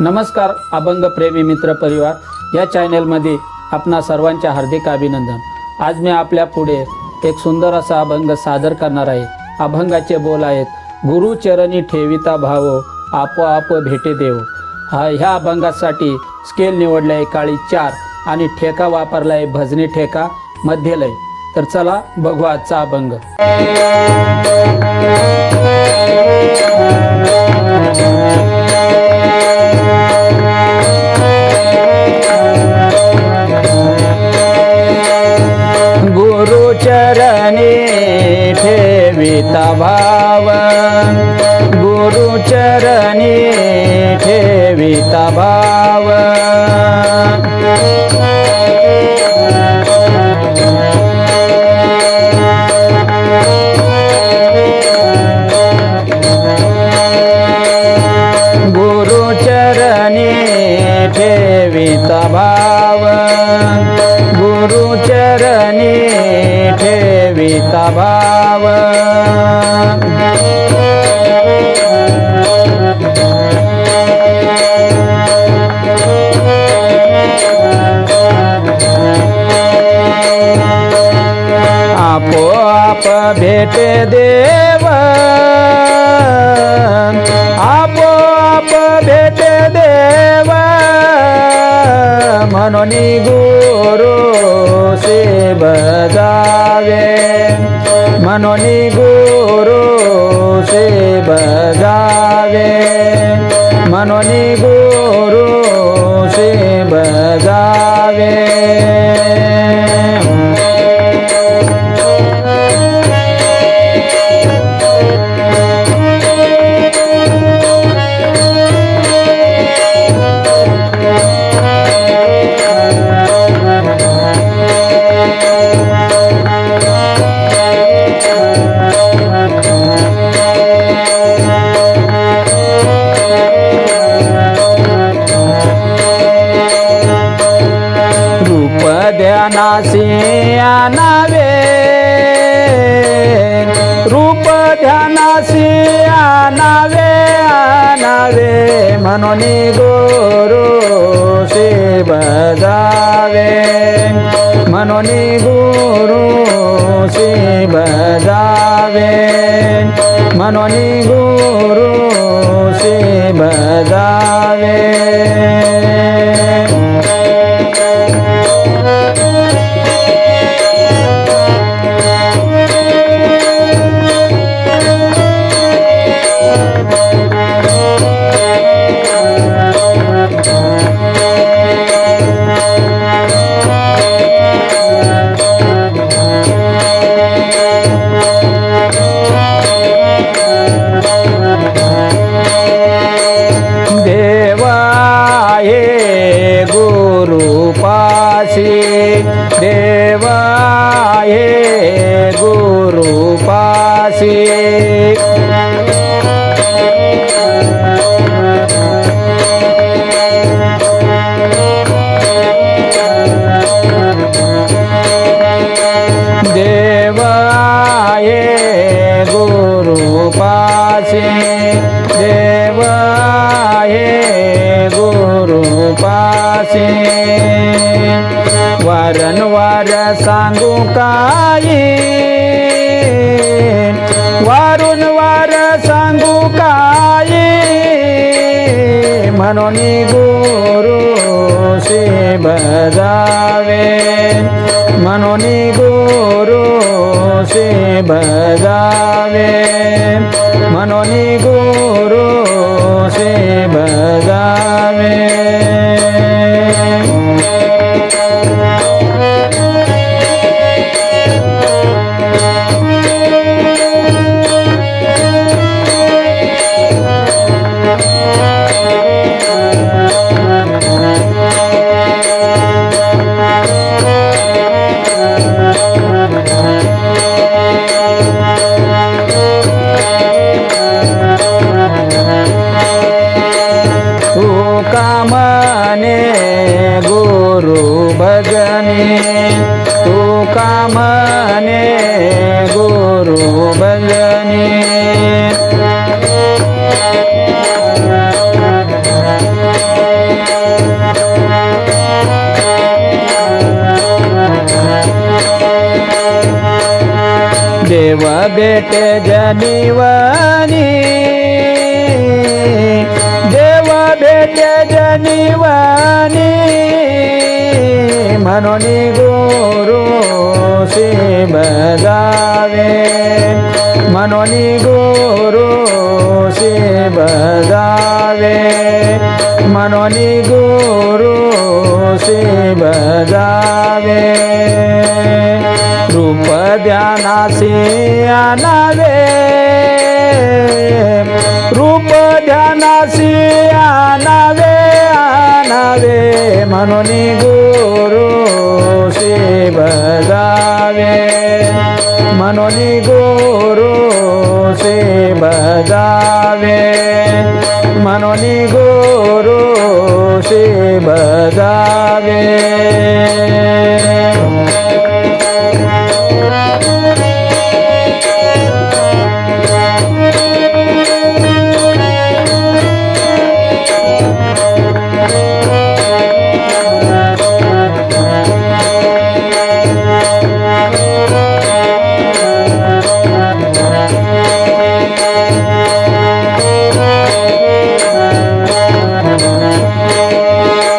नमस्कार अभंग प्रेमी मित्र परिवार या चॅनेलमध्ये आपणा सर्वांचे हार्दिक अभिनंदन. आज मी आपल्या पुढे एक सुंदर असा अभंग सादर करणार आहे. अभंगाचे बोल आहेत गुरुचरणी ठेविता भावो आपोआप भेटे देव. हा ह्या अभंगासाठी स्केल निवडला आहे काळी चार आणि ठेका वापरला आहे भजनी ठेका मध्य लय. तर चला बघू आजचा अभंग. ठेवित भाव. गुरुचरणी ठेवित भाव. आपोआप भेट देव. आपोआप भेट ભગવાનનો નિગુરો સે બગાવે મનો નિગુરો સે બગાવે મનો નિગુરો સે બગાવે નાના સિયાના વે રૂપ ધ્યાના સિયાના વે આના વે મનોની ગુરુ શિવ બજાવે. મનોની ગુરુ શિવ બજાવે. મનોની ગુરુ શિવ બજાવે. गुरु पाशे देव आहे. गुरु पाशी वारंवार सांगू काही. वारून वार सांगू काही. म्हणून गुरु शिव जावे. म्हणून गुरु તુલસી બગાવે મનોની ગુરુ શ્રી બગાવે દેવ બેટ જનીવાની. દેવ બેટ જનીવાની. મનોની ગુરુ શિવ ગાવે. મનોની ગુરુ શિવ ગાવે. મનોની ગુરુ શિવ ગાવે. રૂપદ્યાના સિયાના વે રૂપદ્યાના સિયાના વે આના વે મનોની ગુરુ શિવ ગાવે. મનોની ગુરુ શિવ ગાવે. મનોની ગુરુ શિવ ગાવે. Música